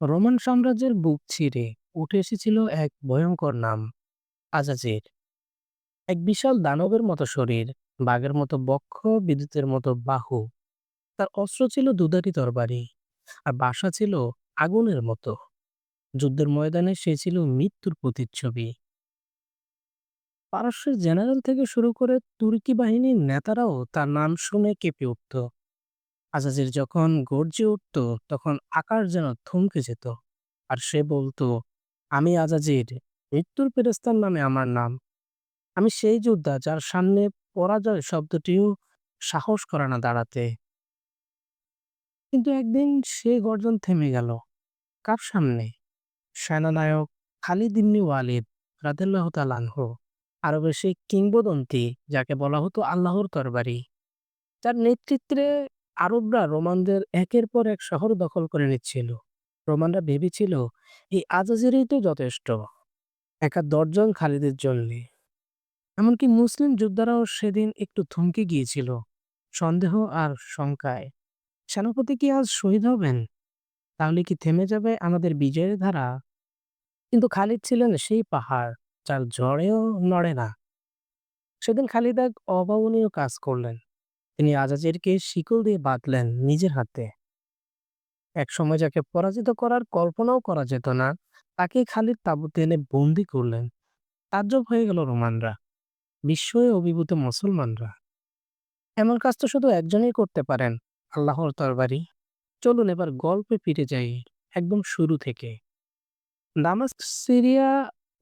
Roman সাম্রাজ্যের বুক ছিঁড়ে উঠে এসেছিল এক ভয়ঙ্কর নাম, আজাজির। এক বিশাল দানবের মতো শরীর, বাঘের মতো বক্ষ, বিদ্যুতের মতো বাহু। তার অস্ত্র ছিল দুধারি তরবারি আর বাসা ছিল আগুনের মতো। যুদ্ধের ময়দানে সে ছিল মৃত্যুর প্রতিচ্ছবি। পারস্যের জেনারেল থেকে শুরু করে তুর্কি বাহিনীর নেতারাও তার নাম শুনে কেঁপে উঠত। আজাজির যখন গর্জে উঠত, তখন আকার যেন থমকে যেত। আর সে বলতো, আমি আজাজির মৃত্যুর ফেরেস্তার নামে আমার নাম। আমি সেই যোদ্ধা যার সামনে পরাজয় শব্দটিও সাহস করে না দাঁড়াতে। কিন্তু একদিন সে গর্জন থেমে গেল। কার সামনে? সেনানায়ক খালিদ ইবনে ওয়ালিদ রাদিয়াল্লাহ তালানহু আরবের সেই কিংবদন্তি যাকে বলা হতো আল্লাহর তরবারি। তার নেতৃত্বে আরবরা রোমানদের একের পর এক শহর দখল করে নিচ্ছিল। রোমানরা ভেবেছিল, এই আজাজিরই তো যথেষ্ট। একা দশজন খালিদের জন্য। এমনকি মুসলিম যোদ্ধারাও সেদিন একটু থমকে গিয়েছিল, সন্দেহ আর শঙ্কায়। সেনাপতি কি আজ শহীদ হবেন? তাহলে কি থেমে যাবে আমাদের বিজয়ের ধারা? কিন্তু খালিদ ছিলেন সেই পাহাড়, যার ঝড়েও নড়ে না। সেদিন খালিদ এক অভাবনীয় কাজ করলেন। তিনি আজাজিরকে শিকল দিয়ে বাঁধলেন নিজের হাতে। এক সময় যাকে পরাজিত করার কল্পনাও করা যেত না তাকে খালিদ তাঁবুতে এনে বন্দি করলেন। তাজ্জব হয়ে গেল রোমানরা। বিস্ময়ে অভিভূত মুসলমানরা। এমন কাজ তো শুধু একজনই করতে পারেন, আল্লাহর তরবারি চলুন এবার গল্পে ফিরে যাই একদম শুরু থেকে। দামাস্ক সিরিয়া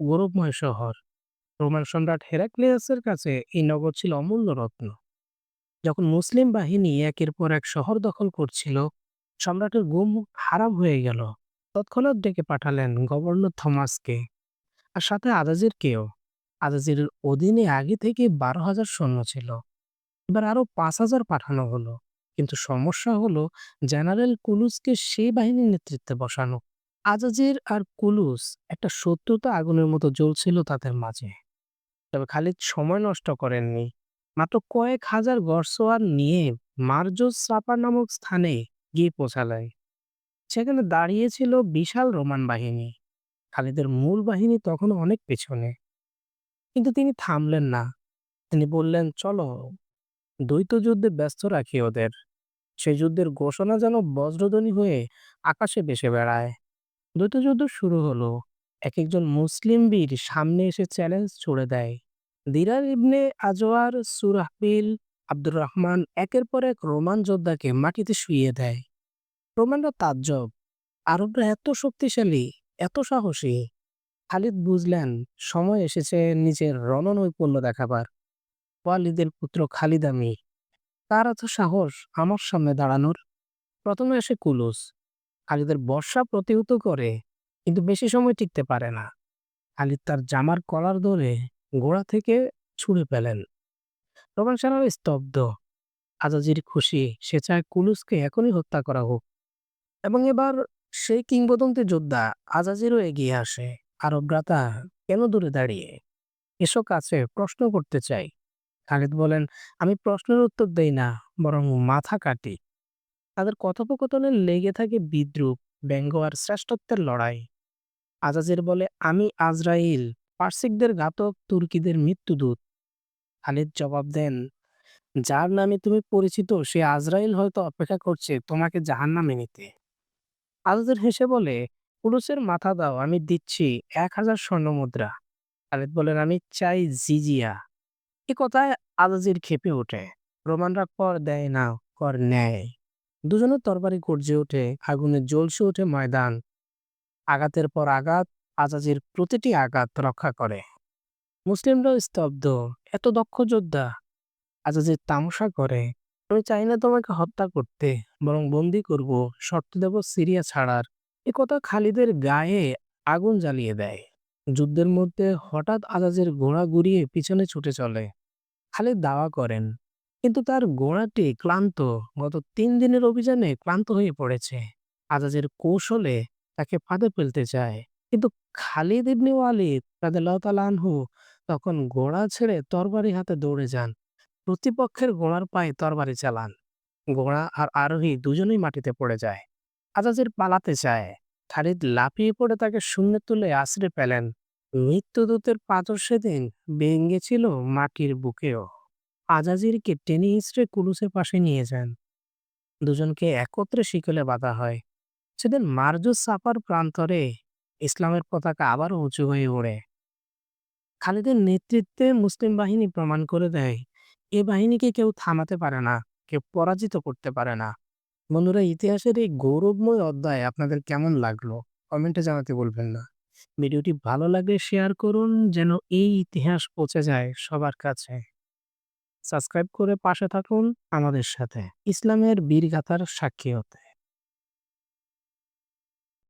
গৌরবময় শহর। রোমান সম্রাট হেরাক্লিয়াসের কাছে এই নগর ছিল অমূল্য রত্ন। যখন মুসলিম বাহিনী একের পর এক শহর দখল করছিল, সম্রাটের গুম হারাম হয়ে গেল। তৎক্ষণাৎ ডেকে পাঠালেন গভর্নর থমাসকে আর সাথে আজাজিরকেও। আজাজিরের অধীনে আগে থেকে বারো হাজার সৈন্য ছিল। এবার আরও পাঁচ হাজার পাঠানো হলো। কিন্তু সমস্যা হলো, জেনারেল কুলুসকে সেই বাহিনীর নেতৃত্বে বসানো। আজাজির আর কুলুস একটা শত্রুতা আগুনের মতো জ্বলছিল তাদের মাঝে। তবে খালিদ সময় নষ্ট করেননি। মাত্র কয়েক হাজার গড়সোয়ার নিয়ে মার্জোস সাপা নামক স্থানে গিয়ে পৌঁছালেন সেখানে দাঁড়িয়েছিল বিশাল রোমান বাহিনী। খালিদের মূল বাহিনী তখন অনেক পেছনে। কিন্তু তিনি থামলেন না। তিনি বললেন, চলো, দ্বৈত যুদ্ধে ব্যস্ত রাখি ওদের। সেই যুদ্ধের ঘোষণা যেন বজ্রধ্বনি হয়ে আকাশে ভেসে বেড়ায়। দ্বৈত যুদ্ধ শুরু হলো। এক একজন মুসলিম বীর সামনে এসে চ্যালেঞ্জ ছুড়ে দেয়। দিরার ইবনে আজওয়ার সুরাহবিল আব্দুর রহমান একের পর এক রোমান যোদ্ধাকে মাটিতে শুইয়ে দেয়। রোমানরা তাজ্জব। আরবরা এত শক্তিশালী, এত সাহসী। খালিদ বুঝলেন, সময় এসেছে নিজের রণনৈপুণ্য দেখাবার। ওয়ালিদের পুত্র খালিদ আমি তার এত সাহস আমার সামনে দাঁড়ানোর? প্রথমে আসে কুলুস। খালিদের বর্ষা প্রতিহত করে, কিন্তু বেশি সময় টিকতে পারে না। খালিদ তার জামার কলার ধরে গোড়া থেকে ছুঁড়ে ফেলেন। রোমান সেনারা স্তব্ধ। আজাজির খুশি, সে চায় কুলুসকে এখনই হত্যা করা হোক। এবং এবার সেই কিংবদন্তি যোদ্ধা আজাজিরও এগিয়ে আসে। আরবরা তা কেন দূরে দাঁড়িয়ে? এসো কাছে প্রশ্ন করতে চাই। খালিদ বলেন, আমি প্রশ্নের উত্তর দেই না, বরং মাথা কাটি। তাদের কথোপকথনে লেগে থাকে বিদ্রুপ, ব্যঙ্গ আর শ্রেষ্ঠত্বের লড়াই। আজাজির বলে, আমি আজরাইল পার্সিকদের ঘাতক তুর্কিদের মৃত্যুদূত। খালিদ জবাব দেন, যার নামে তুমি পরিচিত, সে আজরাইল হয়তো অপেক্ষা করছে তোমাকে জাহান্নামে নিতে। আজাদের হেসে বলে, পুরুষের মাথা দাও, আমি দিচ্ছি এক হাজার স্বর্ণ মুদ্রা। খালিদ বলেন, আমি চাই জিজিয়া। এ কথায় আজাজির খেপে ওঠে। রোমানরা কর দেয় না, কর নেয়। দুজনের তরবারি গর্জে ওঠে, আগুনে জ্বলসে ওঠে ময়দান। আঘাতের পর আঘাত আজাজির প্রতিটি আঘাত রক্ষা করে। মুসলিমরাও স্তব্ধ, এত দক্ষ যোদ্ধা আজাজির তামাশা করে, আমি চাই না তোমাকে হত্যা করতে, বরং বন্দি করব, শর্ত দেব সিরিয়া ছাড়ার। এ কথা খালিদের গায়ে আগুন জ্বালিয়ে দেয়। যুদ্ধের মধ্যে হঠাৎ আজাজের ঘোড়া ঘুরিয়ে পিছনে ছুটে চলে। খালিদ দাওয়া করেন, কিন্তু তার ঘোড়াটি ক্লান্ত, গত তিন দিনের অভিযানে ক্লান্ত হয়ে পড়েছে। আজাজের কৌশলে তাকে ফাঁদে ফেলতে চায়। কিন্তু খালিদ ইবনে ওয়ালিদ রাদিয়াল্লাহু তাআলা আনহু তখন ঘোড়া ছেড়ে তরবারি হাতে দৌড়ে যান। প্রতিপক্ষের ঘোড়ার পায়ে তরবারি চালান। ঘোড়া আর আরোহী দুজনেই মাটিতে পড়ে যায়। আজাজির পালাতে চায়। খালিদ লাফিয়ে পড়ে তাকে শূন্যে তুলে আছড়ে ফেলেন। মৃত্যুদূতের পাথর সেদিন ভেঙেছিল মাটির বুকেও। আজাজিরকে টেনে হিঁচড়ে কুলুসের পাশে নিয়ে যান। দুজনকে একত্রে শিকলে বাঁধা হয়। সেদিন মারজুস সাফার প্রান্তরে ইসলামের পতাকা আবারও উঁচু হয়ে ওড়ে। খালিদের নেতৃত্বে মুসলিম বাহিনী প্রমাণ করে দেয়, এ বাহিনীকে কেউ থামাতে পারে না, কেউ পরাজিত করতে পারে না। বন্ধুরা, ইতিহাসের এই গৌরবময় অধ্যায় আপনাদের কেমন লাগল? কমেন্টে জানাতে বলবেন না। ভিডিওটি ভালো লাগলে শেয়ার করুন, যেন এই ইতিহাস পৌঁছে যায় সবার কাছে। সাবস্ক্রাইব করে পাশে থাকুন আমাদের সাথে। ইসলামের বীরগাথার সাক্ষী হতে।